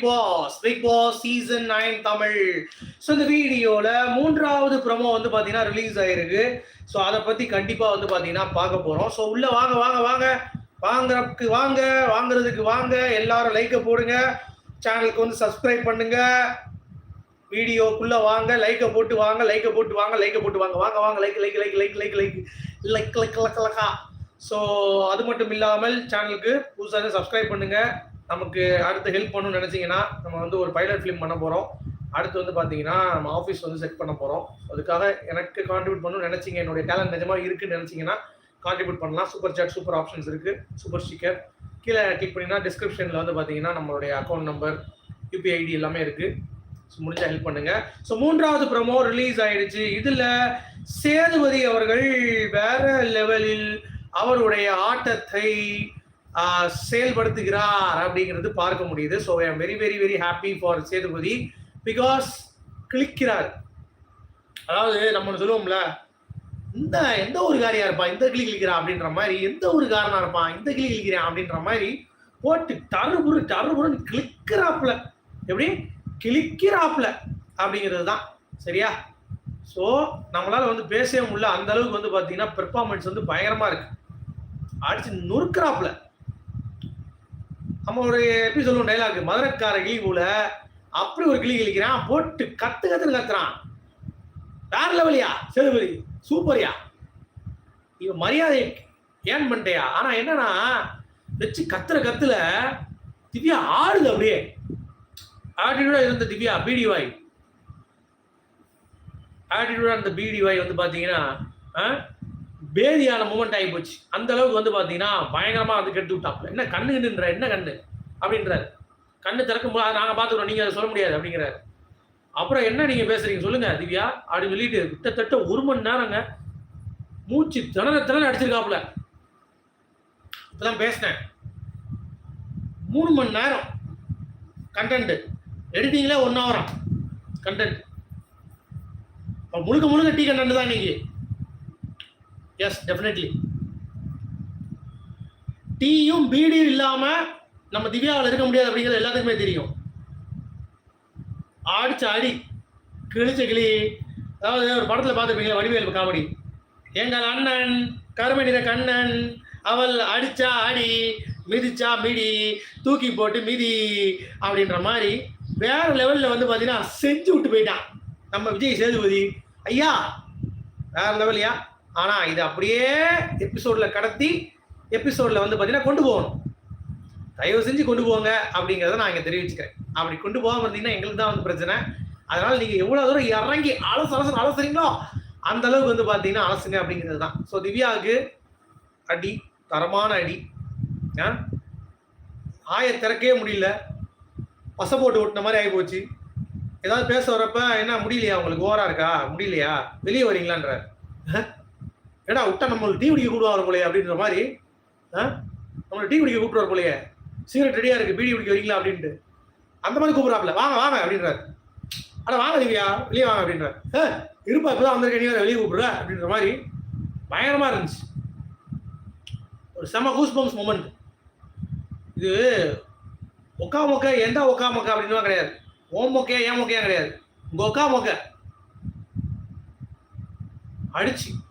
Boss Bigg Boss season nine Tamil so இந்த வீடியோவில் மூன்றாவது ப்ரோமோ வந்து பார்த்தீங்கன்னா ரிலீஸ் ஆயிருக்கு ஸோ அதை பற்றி கண்டிப்பாக வந்து பார்த்தீங்கன்னா பார்க்க போகிறோம் ஸோ உள்ளே வாங்க வாங்க வாங்க வாங்குறதுக்கு வாங்க வாங்குறதுக்கு வாங்க எல்லாரும் லைக்கை போடுங்க சேனலுக்கு வந்து சப்ஸ்கிரைப் பண்ணுங்க வீடியோக்குள்ளே வாங்க லைக்கை போட்டு வாங்க லைக்கை போட்டு வாங்க லைக்கை போட்டு வாங்க வாங்க வாங்க like like like like like like like like லக்கா so அது மட்டும் இல்லாமல் சேனலுக்கு புதுசாக சப்ஸ்கிரைப் பண்ணுங்கள் நமக்கு அடுத்து ஹெல்ப் பண்ணணும்னு நினைச்சீங்கன்னா நம்ம வந்து ஒரு பைலட் ஃபிலிம் பண்ண போகிறோம் அடுத்து வந்து பார்த்தீங்கன்னா நம்ம ஆஃபீஸ் வந்து செட் பண்ண போகிறோம் அதுக்காக எனக்கு கான்ட்ரிபியூட் பண்ணணும்னு நினச்சிங்க. என்னுடைய டேலண்ட் நிஜமாக இருக்குன்னு நினச்சிங்கன்னா கான்ட்ரிபியூட் பண்ணலாம். சூப்பர் சாட் சூப்பர் ஆப்ஷன்ஸ் இருக்குது சூப்பர் ஸ்டிக்கர் கீழே கிளிக் பண்ணிங்கன்னா டிஸ்கிரிப்ஷனில் வந்து பார்த்தீங்கன்னா நம்மளுடைய அக்கௌண்ட் நம்பர் யூபிஐ ஐடி எல்லாமே இருக்குது ஸோ முடிஞ்சால் ஹெல்ப் பண்ணுங்க. ஸோ மூன்றாவது ப்ரோமோ ரிலீஸ் ஆயிடுச்சு. இதில் சேதுபதி அவர்கள் வேற லெவலில் அவருடைய ஆட்டத்தை செயல்படுத்துகிறார் அப்படிங்கிறது பார்க்க முடியுது. So I very very very happy for Sethupathi because கிளிக்கிறார். அதாவது நம்ம சொல்லுவோம்ல இந்த எந்த ஒரு காரியா இருப்பான் இந்த கிளி கிளிக்கிறான் அப்படின்ற மாதிரி எந்த ஒரு காரனா இருப்பான் இந்த கிளி கிளிக்கிறான் அப்படின்ற மாதிரி போட்டு டருபுரு டருபுருன்னு கிளிக்கிறாப்புல. எப்படி? கிளிக்கிறாப்புல அப்படிங்கிறது தான் சரியா? ஸோ நம்மளால வந்து பேசவே முடியல. அந்த அளவுக்கு வந்து பார்த்தீங்கன்னா பெர்ஃபார்மன்ஸ் வந்து பயங்கரமா இருக்கு. அடிச்சு நொறுக்கிறாப்புல. நம்ம ஒரு எப்படி சொல்லுவோம் டைலாக் மதுரக்கார கிளி போல அப்படி ஒரு கிளி கிளிக்கிறான் போட்டு கத்து கத்துன்னு கத்துறான். வேற லெவலியா சேதுபதி சூப்பர்யா? இவன் மரியாதை ஏன் பண்ணிட்டையா? ஆனா என்னன்னா வச்சு கத்துற கத்துல திவ்யா ஆடுது அப்படியே. ஆட்டிடியூடா இருந்த திவ்யா பிடிவாய் ஆட்டிடியூடா இருந்த பிடிவாய் வந்து பாத்தீங்கன்னா ஆ, பேதியான மூமெண்ட் ஆகி போச்சு. அந்த அளவுக்கு வந்து பார்த்தீங்கன்னா பயங்கரமாக வந்து கெடுத்து விட்டாப்ல என்ன கண்ணு கண்ணுன்ற என்ன கண்ணு? அப்படின்றாரு. கண்ணு திறக்கும் போது அதை நாங்கள் பார்த்துக்கிறோம் நீங்கள் அதை சொல்ல முடியாது அப்படிங்கிறாரு. அப்புறம் என்ன நீங்கள் பேசுறீங்க? சொல்லுங்க திவ்யா அப்படின்னு சொல்லிட்டு கிட்டத்தட்ட ஒரு மணி நேரங்க மூச்சு திணற திணற அடிச்சிருக்காப்புல. இப்பதான் பேசினேன். மூணு மணி நேரம் கண்டென்ட் எடிட்டிங்ல ஒன் ஹவரம் கண்டென்ட் முழுக்க முழுக்க டீ கண்டென்ட் தான் இன்னைக்கு. எஸ் டெஃபினெட்லி டீயும் பீடியும் இல்லாம நம்ம திவ்யாவில் இருக்க முடியாது அப்படிங்கிறது எல்லாத்துக்குமே தெரியும். ஆடிச்ச அடி கிழிச்ச கிளி அதாவது ஒரு படத்தில் பார்த்துருப்பீங்களா வடிவேல் காமெடி. எங்கள் அண்ணன் கருமை நிற கண்ணன் அவள் அடிச்சா அடி மிதிச்சா மிடி தூக்கி போட்டு மிதி அப்படின்ற மாதிரி வேற லெவலில் வந்து பார்த்தீங்கன்னா செஞ்சு விட்டு போயிட்டான். நம்ம விஜய் சேதுபதி. ஐயா வேற லெவல்யா ஆனா இது அப்படியே எபிசோட்ல கடத்தி எபிசோட்ல வந்து பார்த்தீங்கன்னா கொண்டு போகணும். தயவு செஞ்சு கொண்டு போங்க அப்படிங்கிறத நான் இங்க தெரிவிச்சுக்கிறேன். அப்படி கொண்டு போகாம இருந்தீங்கன்னா எங்களுக்கு தான் வந்து பிரச்சனை. அதனால நீங்க எவ்வளவு தூரம் இறங்கி அலசு அலசு அலசுறீங்களோ அந்த அளவுக்கு வந்து பாத்தீங்கன்னா அலசுங்க அப்படிங்கிறது தான். ஸோ திவ்யாவுக்கு அடி தரமான அடி. ஆ? ஆய திறக்கவே முடியல. பச போட்டு ஓட்டின மாதிரி ஆகி போச்சு. ஏதாவது பேச வரப்ப என்ன முடியலையா உங்களுக்கு? ஓவரா இருக்கா? முடியலையா? வெளியே வரீங்களான்ற ஏடா விட்டா நம்மளுக்கு டீ குடிக்க கூடுவாங்க போலயே அப்படின்ற மாதிரி ஆ? நம்மளை டீ குடிக்க கூப்பிட்டு போலயே. சிகரெட் ரெடியா இருக்கு பீடி குடிக்க வரீங்களா அப்படின்ட்டு. அந்த மாதிரி கூப்பிடுறாப்ல வாங்க வாங்க அப்படின்றாரு. அட வாங்க திவ்யா வெளியே வாங்க அப்படின்றாரு. "ஏ, இருப்பா இப்பதான் வந்திருக்க நீ வேற வெளியே கூப்பிடுற அப்படின்ற மாதிரி பயங்கரமா இருந்துச்சு. ஒரு செம கூஸ் பம்ஸ் மூமெண்ட் இது ஒக்கா மொக்க எந்த ஒக்கா மொக்க அப்படின்னு கிடையாது. ஓம் மொக்கையா ஏன் மொக்கையா கிடையாது. உங்க ஒக்கா மொக்க. அடிச்சு.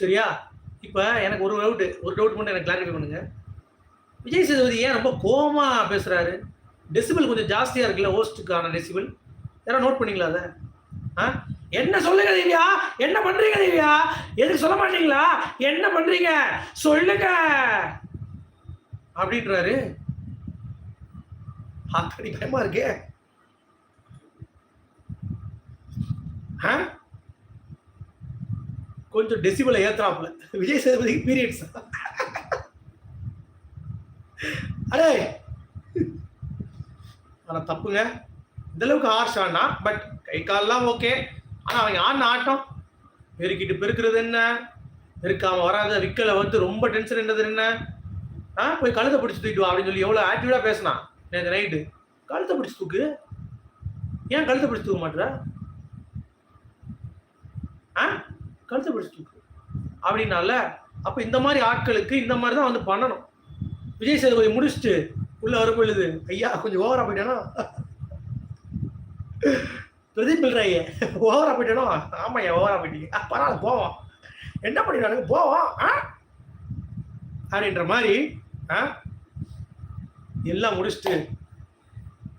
சரியா? இப்போ எனக்கு ஒரு டவுட்டு ஒரு டவுட் மட்டும் எனக்கு கிளாரிஃபை பண்ணுங்க. விஜய் சேதுபதி ஏன் ரொம்ப கோவமா பேசுகிறாரு டெசிபிள் கொஞ்சம் ஜாஸ்தியாக இருக்குல்ல ஹோஸ்ட்டுக்கான டெசிபிள் யாராவது நோட் பண்ணீங்களா அதை? ஆ? என்ன சொல்லுங்க திவ்யா? என்ன பண்றீங்க திவ்யா? எதுக்கு சொல்ல மாட்டீங்களா? என்ன பண்றீங்க? சொல்லுங்க! அப்படின்றாரு. அப்படி பயமா இருக்கே. ஆ? கொஞ்சம் டெசிபிள ஏத்துறாப்புல. விஜய் சேதுபதிக்கு பீரியட்ஸ் அடே! ஆனா தப்புங்க. இந்த அளவுக்கு ஹார்ஷ் ஆனா பட் கை கால்லாம் ஓகே ஆனா அவங்க ஆடின ஆட்டம்? பெருக்கிட்டு பெருக்கிறது என்ன? பெருக்காம வராத விக்கலை வந்து ரொம்ப டென்ஷன் என்னது என்ன? ஆ போய் கழுத்தை பிடிச்சி தூக்கிட்டு வா அப்படின்னு சொல்லி எவ்வளோ ஆக்டிவாக பேசினான் நேற்று நைட்டு கழுத்தை பிடிச்சி தூக்கு. ஏன் கழுத்தை பிடிச்சி தூக்க மாட்டுற? ஆ? கழுத்தை பிடிச்சி தூக்கு அப்படின்னால அப்போ இந்த மாதிரி ஆட்களுக்கு இந்த மாதிரி தான் வந்து பண்ணணும். விஜய் சேதுபதி முடிச்சுட்டு உள்ள வர ஐயா கொஞ்சம் ஓவரா போயிட்டானா? பிரதீப் பில்றாய ஓவரா போயிட்டானோ? ஆமாய்யா ஓவரா போயிட்டீங்க. ஆ, பரவாயில்ல போவோம். என்ன பண்ணிடுறானுங்க போவோம். ஆ? அப்படின்ற மாதிரி ஆ? எல்லாம் முடிச்சுட்டு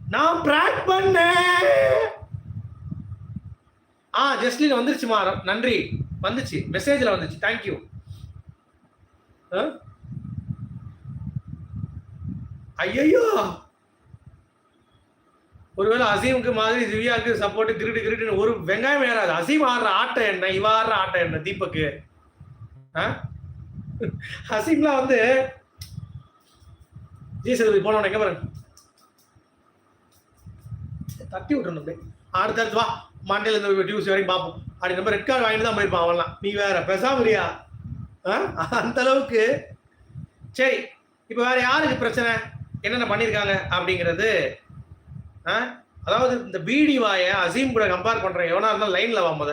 நான் பிராங்க் பண்ணேன். ஆ ஜஸ்லின் வந்துருச்சுமா நன்றி. வந்துச்சு. மெசேஜில் வந்துச்சு. தேங்க்யூ ஐயோ ஒருவேளை அசீமுக்கு மாதிரி திவ்யாவுக்கு சப்போர்ட் கிரிட்டு கிரிட்டுன்னு ஒரு வெங்காயம் ஏறாது. அசீம் ஆடுற ஆட்டம் என்ன? இவ ஆடுற ஆட்டம் என்ன? தீபக்கு. ஆ? அசீம்லாம் வந்து ஜி சேதுபதி போனவன எங்க பாருங்க. தட்டி விட்டுறணும் அப்படியே. வா. மண்டேல டியூஸ் வரைக்கும் பார்ப்போம். அப்படி நம்ம ரெட் கார்டு வாங்கிட்டு தான் போயிருப்பான் அவன்லாம் நீ வேற பெசாமரியா? அந்த அளவுக்கு. சரி இப்போ வேற யாருக்கு பிரச்சனை? என்னென்ன பண்ணியிருக்காங்க அப்படிங்கிறது ஆ? அதாவது இந்த பிடி வாய அசீம் கூட கம்பேர் பண்ணுறேன் எவனா இருந்தாலும் லைனில் வா முத.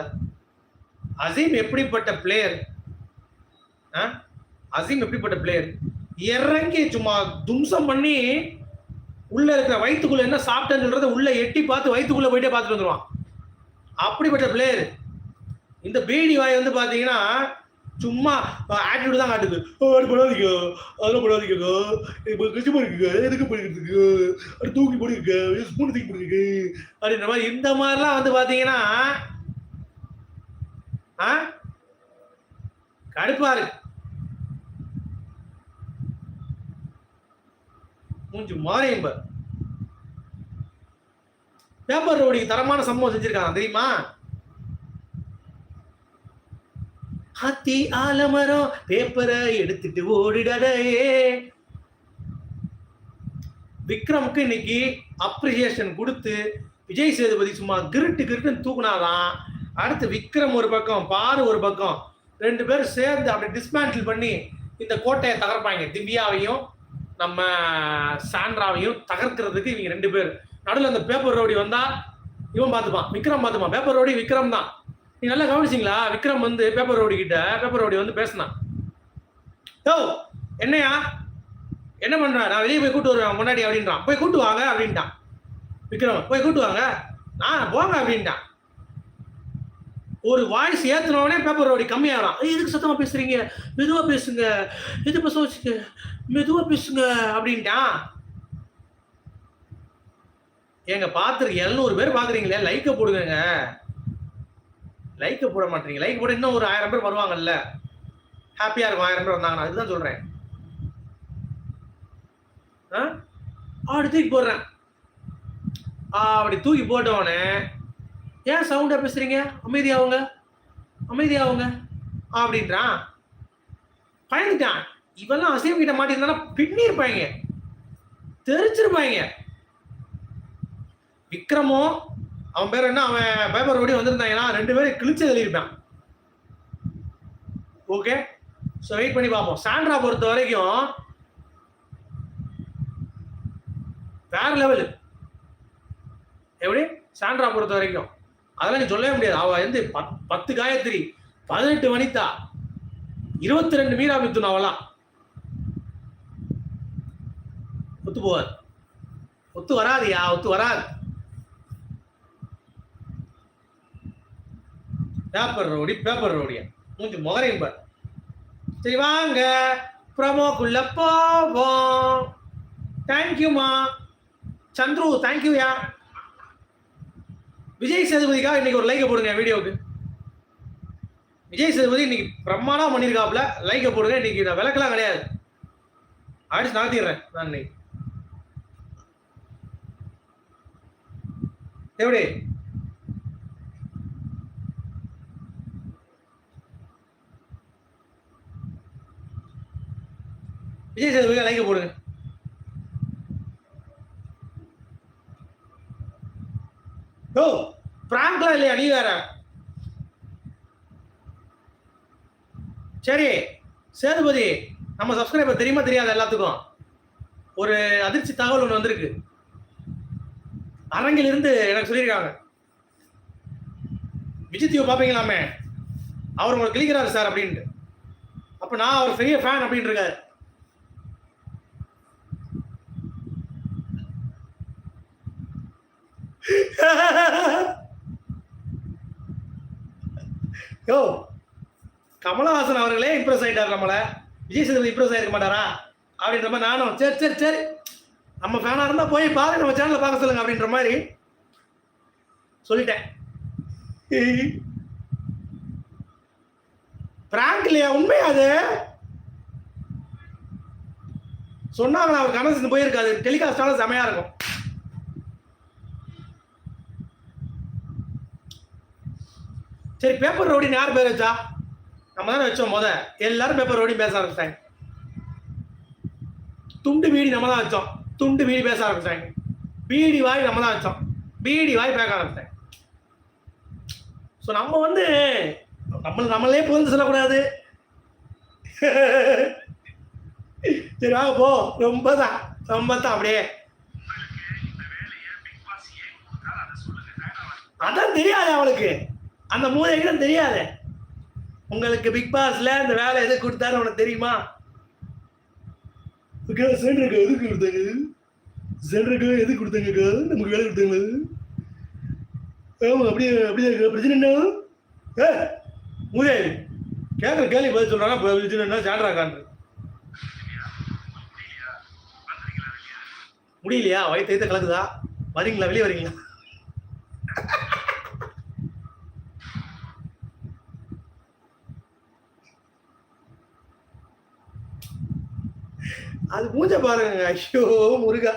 அசீம் எப்படிப்பட்ட பிளேயர் அசீம் எப்படிப்பட்ட பிளேயர் இறங்கி சும்மா தும்சம் பண்ணி உள்ள இருக்கிற வயிற்றுக்குள்ள என்ன சாப்பிட்டேன்னு சொல்றத உள்ள எட்டி பார்த்து வயிற்றுக்குள்ள போயிட்டே பார்த்துட்டு வந்துருவான். அப்படிப்பட்ட பிளேயர் இந்த பீடி வாய் வந்து பார்த்தீங்கன்னா சும்மா ஆட்டிடியூட் தான் காட்டுது. "ஓ, அது பண்ணாதீங்க. அதெல்லாம் பண்ணாதீங்க இப்போ கஷ்டமா இருக்குங்க. எதுக்கு பண்ணிக்கிறதுக்கு அது தூக்கி போடுங்க ஸ்பூன் தூக்கி போடுங்க அப்படின்ற மாதிரி இந்த மாதிரிலாம் வந்து பார்த்தீங்கன்னா ஆ? கடுப்பா இருக்கு. மூஞ்சி மாறியும் பாரு. பேப்பர் ரோடிக்கு தரமான சம்பவம் செஞ்சிருக்காங்க தெரியுமா? ஹத்தி ஆலமரம் பேப்பரை எடுத்துட்டு ஓடிடடே விக்ரமுக்கு இன்னைக்கு அப்ரிசியேஷன் கொடுத்து விஜய் சேதுபதி சும்மா கிருட்டு கிருட்டுன்னு தூக்குனாதான் அடுத்து விக்ரம் ஒரு பக்கம் பாரு ஒரு பக்கம் ரெண்டு பேரும் சேர்ந்து அப்படி டிஸ்மேண்டில் பண்ணி இந்த கோட்டையை தகர்ப்பாங்க. திவ்யாவையும் நம்ம சாண்ட்ராவையும் தகர்க்கிறதுக்கு இவங்க ரெண்டு பேர் நடுவில் அந்த பேப்பர் ரவுடி வந்தா இவன் பார்த்துப்பான் விக்ரம் பார்த்துப்பான் பேப்பர் ரோடி விக்ரம் தான். நீ நல்லா கவனிச்சிங்களா? விக்ரம் வந்து பேப்பர் ரோடி கிட்ட பேப்பர் ரவுடி வந்து பேசினான். ஓ என்னையா? என்ன பண்ற? நான் வெளியே போய் கூட்டு வருவேன் முன்னாடி அப்படின்றான். போய் கூட்டு வாங்க அப்படின்ட்டான். விக்ரம் போய் கூட்டு வாங்க. நான் போங்க அப்படின்ட்டான். ஒரு வாய்ஸ் ஏத்துனவனே பேப்பர் ரோடி கம்மியாகிறான் எதுக்கு சுத்தமாக பேசுறீங்க? மெதுவாக பேசுங்க. எது பேச வச்சுக்க? மெதுவா பேசுங்க அப்படின்ட்டான். ஏங்க பார்த்துருக்கு எழுநூறு பேர் பார்க்குறீங்களே லைக்கை போடுங்க லைக்கை போட மாட்டீங்க. லைக் போட இன்னும் ஒரு ஆயிரம் பேர் வருவாங்கல்ல. ஹாப்பியா இருக்கும் ஆயிரம் பேர் வந்தாங்கன்னா. அதுதான் சொல்றேன். ஆ? அப்படி தூக்கி போடுறேன். அப்படி தூக்கி போட்டவனே ஏன் சவுண்டா பேசுறீங்க? அமைதியாவுங்க அமைதியாவுங்க அப்படின்றான். பயந்துட்டான். இவெல்லாம் அசைவம் கிட்ட மாட்டிருந்தானா பின்னிருப்பாங்க தெரிச்சிருப்பாங்க விக்ரமும் அவன் பேர் என்ன? அவன் பேப்பர் ஓடி வந்திருந்தாங்கன்னா ரெண்டு பேரும் கிழிச்சு எழுதியிருப்பான். ஓகே ஸோ வெயிட் பண்ணி பார்ப்போம். சாண்ட்ரா பொறுத்த வரைக்கும் வேற லெவலு எப்படி? சாண்ட்ரா பொறுத்த வரைக்கும். அதெல்லாம் நீ சொல்லவே முடியாது. அவள் வந்து பத்- பத்து காயத்ரி பதினெட்டு வனிதா இருபத்தி ரெண்டு மீரா மித்துன் அவளாம் ஒத்து போவார் ஒத்து வராதுயா? ஒத்து வராது. பேப்பர் ரோடி பேப்பர் ரோடியா மூஞ்சி முகரையும் பார். சரி வாங்க. ப்ரமோக்குள்ள போவோம். தேங்க்யூமா சந்துரு தேங்க்யூயா விஜய் சேதுபதிக்காக இன்னைக்கு ஒரு லைக்கை போடுங்க வீடியோவுக்கு. விஜய் சேதுபதி இன்னைக்கு பிரம்மாண்டம் பண்ணியிருக்காப்புல லைக்கை போடுங்க. இன்னைக்கு நான் விளக்கெல்லாம் கிடையாது. அடிச்சு நடத்திடுறேன் நான் இன்னைக்கு. எப்படி? விஜய் சேதுபதி லைக்கை போடுங்க ஓ பிராங்க்லாம் இல்லையா நீ வேற? சரி சேதுபதி நம்ம சப்ஸ்கிரைபர் தெரியுமா தெரியாது எல்லாத்துக்கும்? ஒரு அதிர்ச்சி தகவல் ஒன்று வந்திருக்கு. அரங்கில் இருந்து எனக்கு சொல்லியிருக்காங்க. விஜய் பார்ப்பீங்களாமே? அவர் உங்களை கிளிக்கிறாரு சார் அப்படின்ட்டு. அப்போ நான் அவர் பெரிய ஃபேன் அப்படின்னு இருக்காரு. யோ கமலஹாசன் அவர்களே இம்ப்ரெஸ் ஆகிட்டார் நம்மளை விஜய் சேதுபதி இம்ப்ரெஸ் ஆகிருக்க மாட்டாரா? அப்படின்ற மாதிரி நானும் சரி சரி சரி. நம்ம ஃபேனாக இருந்தால் போய் பாருங்க நம்ம சேனலில் பார்க்க சொல்லுங்க அப்படின்ற மாதிரி சொல்லிட்டேன். பிராங்க் இல்லையா? உண்மையா அது? சொன்னாங்களா அவர் கனவு போயிருக்காது டெலிகாஸ்டால செமையா இருக்கும். சரி பேப்பர் ரவுடின்னு யார் பேர் வச்சா? நம்ம தானே வச்சோம் முத. எல்லாரும் பேப்பர் ரோடி பேச ஆரம்பிச்சிட்டாங்க. துண்டு பீடி நம்ம தான் வச்சோம். துண்டு பீடி பேச ஆரம்பிச்சிட்டாங்க. பீடி வாய் நம்ம தான் வச்சோம். பீடி வாய் பேச ஆரம்பிச்சிட்டாங்க. ஸோ நம்ம வந்து நம்ம நம்மளே புகழ்ந்து சொல்லக்கூடாது. சரி வாங்க போ. ரொம்ப தான் ரொம்ப தான் அப்படியே. அதான் தெரியாது அவளுக்கு. அந்த மூளைக்கு தான் தெரியாது? உங்களுக்கு பிக் பாஸ்ல இந்த வேலை எது கொடுத்தாரு உனக்கு தெரியுமா? சென்டருக்கு எதுக்கு கொடுத்தாங்க? சென்டருக்கு எதுக்கு கொடுத்தாங்கக்கா நமக்கு வேலை கொடுத்தாங்க ஆமா அப்படியே அப்படியே? பிரச்சனை என்ன? ஏ மூதேவி கேட்குற கேள்வி பதில் சொல்றாங்க பிரச்சனை என்ன? சாண்டராக்கான்னு முடியலையா? வயிற்று எய்த்த கலக்குதா? வரீங்களா? வெளியே வரீங்களா? அது மூஞ்ச பாருங்க. ஐயோ முருகா.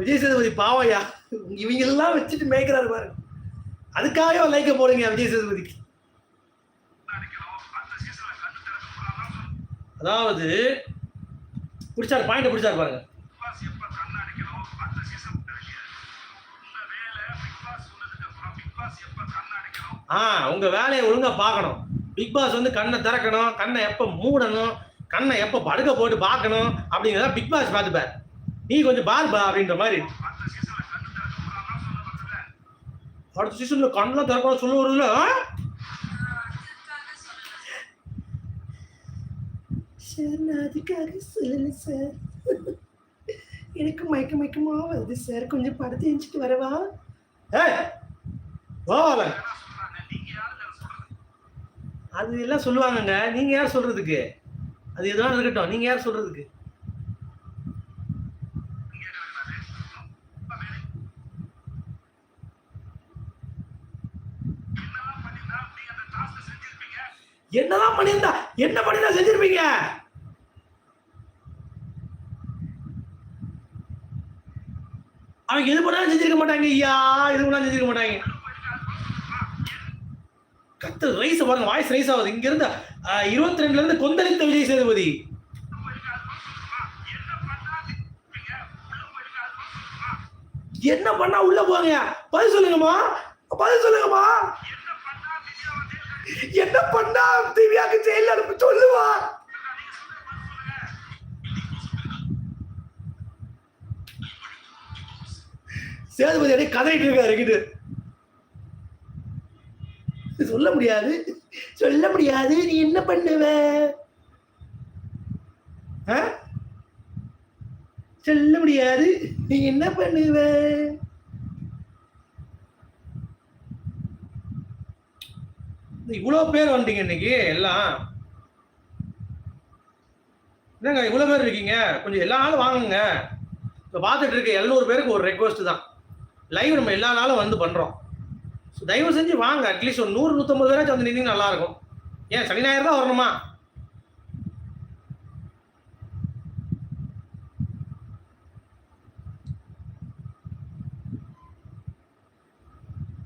விஜய் சேதுபதி பாவையா? இவங்க எல்லாம் வச்சுட்டு மேய்க்கிறாரு பாருங்க அதுக்காக லைக்க போடுங்க விஜய் சேதுபதிக்கு. அதாவது பிடிச்சாரு பாயிண்ட் பிடிச்சாரு பாருங்க. ஆ உங்க வேலையை ஒழுங்கா பார்க்கணும். பிக் பாஸ் வந்து கண்ணை திறக்கணும் கண்ணை எப்போ மூடணும் கண்ணை எப்போ படுக்க போட்டு பார்க்கணும் அப்படிங்கிறத பிக் பாஸ் பார்த்துப்பார். நீ கொஞ்சம் பாருப்பா அப்படின்ற மாதிரி. அடுத்த சீசன்ல கண்ணெல்லாம் திறக்கணும் சொல்லுவார்ல சார் நான் அதுக்காக சொல்லல சார் எனக்கு மயக்க மயக்கமா வருது சார் கொஞ்சம் படுத்து எழுச்சிட்டு வரவா? போவாங்க அது எல்லாம் சொல்லுவாங்கங்க. நீங்க யார் சொல்றதுக்கு? அது எதுவும் இருக்கட்டும். நீங்க யார் சொல்றதுக்கு? என்னதான் பண்ணியிருந்தா? என்ன பண்ணிருந்தா செஞ்சிருப்பீங்க? அவங்க எது பண்ணாலும் செஞ்சிருக்க மாட்டாங்க ஐயா. எது பண்ணாலும் செஞ்சிருக்க மாட்டாங்க. கத்து ரைஸ் பாருங்க வாய்ஸ் ரைஸ் ஆகுது. இங்க இருந்து இருபத்தி ரெண்டுல இருந்து கொந்தளித்த விஜய் சேதுபதி. என்ன பண்ணா உள்ள போங்க? பதில் சொல்லுங்கம்மா. பதில் சொல்லுங்கம்மா. என்ன பண்ணா திவ்யாக்கு ஜெயில அனுப்பி சொல்லுவா? சேதுபதி அப்படியே கதறிட்டு இருக்காரு கிட்ட சொல்ல முடியாது. சொல்ல முடியாது. நீ என்ன பண்ணுவ? சொல்ல முடியாது. நீ என்ன பண்ணுவ? இவ்வளோ பேர் வந்தீங்க இன்னைக்கு எல்லாம். என்னங்க இவ்வளோ பேர் இருக்கீங்க? கொஞ்சம் எல்லா நாளும் வாங்குங்க. இப்போ பார்த்துட்டு இருக்க எழுநூறு பேருக்கு ஒரு ரெக்வஸ்ட் தான். லைவ் நம்ம எல்லா நாளும் வந்து பண்ணுறோம் தயவு செஞ்சு வாங்க. அட்லீஸ்ட் ஒரு நூறு நூற்றம்பது பேராச்சும் வந்து நின்று நல்லா இருக்கும் ஏன் சனி ஞாயிறு தான் வரணுமா?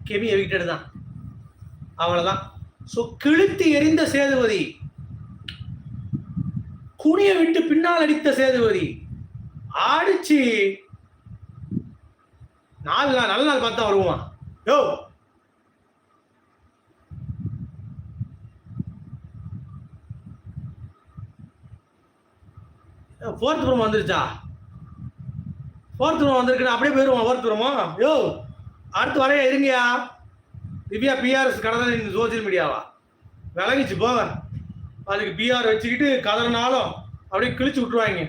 கெமி எவிக்டட் தான். அவ்வளோதான் ஸோ கிழித்து எறிந்த சேதுபதி. குனிய விட்டு பின்னால் அடித்த சேதுபதி. ஆடிச்சு. நாலு நாள் நல்ல நாள் பார்த்தா வருவான் யோ! ஃபோர்த் ரூம் வந்துருச்சா? ஃபோர்த் ரூம் வந்திருக்கு அப்படியே போயிடுவோம் ஃபோர்த் ப்ரோமோ யோ அடுத்து வரைய இருங்கயா திவ்யா பிஆர்எஸ் கடை சோசியல் மீடியாவா விளங்கிச்சு போங்க. அதுக்கு பிஆர் வச்சுக்கிட்டு கதறினாலும் அப்படியே கிழிச்சு விட்டுருவாங்க.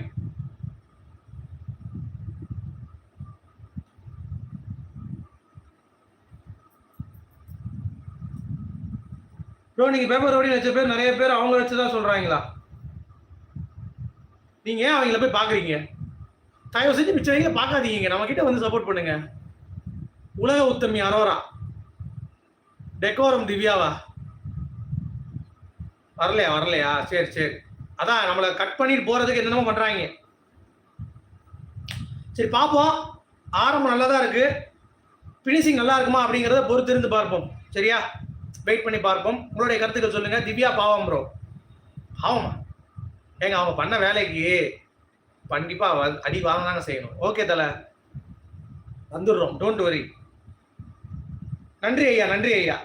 ப்ரோ நீங்கள் பேப்பர் ஓடி வச்ச பேர் நிறைய பேர் அவங்க வச்சுதான் சொல்கிறாங்களா நீங்க ஏன் அவங்கள போய் பாக்குறீங்க? தயவு செஞ்சு மிச்சவங்களை பார்க்காதீங்க நம்ம கிட்ட வந்து சப்போர்ட் பண்ணுங்க. உலக உத்தமி அரோரா. டெக்கோரம் திவ்யாவா வரலையா? வரலையா? சரி சரி. அதான் நம்மளை கட் பண்ணிட்டு போறதுக்கு என்னென்னமோ பண்றாங்க. சரி பார்ப்போம். ஆரம்பம் நல்லா தான் இருக்கு. ஃபினிஷிங் நல்லா இருக்குமா அப்படிங்கிறத பொறுத்திருந்து பார்ப்போம். சரியா? வெயிட் பண்ணி பார்ப்போம். உங்களுடைய கருத்துக்கள் சொல்லுங்க. திவ்யா பாவம் ப்ரோ ஆமாம் ஏங்க அவங்க பண்ண வேலைக்கு கண்டிப்பா அடி வாங்க தாங்க செய்யணும். ஓகே தல. வந்துடுறோம். டோன்ட் வரி நன்றி ஐயா நன்றி ஐயா.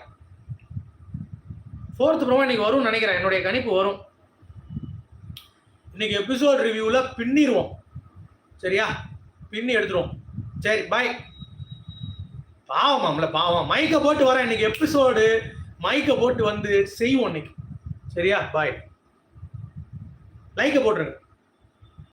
ஃபோர்த் ப்ரோமோ இன்னைக்கு வரும்னு நினைக்கிறேன். என்னுடைய கணிப்பு வரும். இன்னைக்கு எபிசோட் ரிவ்யூல பின்னிடுவோம். சரியா? பின்னி எடுத்துருவோம். சரி பாய் பாவம் மாம்ல பாவம். மைக்கை போட்டு வரேன். இன்னைக்கு எபிசோடு மைக்கை போட்டு வந்து செய்வோம் இன்னைக்கு. சரியா? பாய் லைக்கை போட்டுருங்க.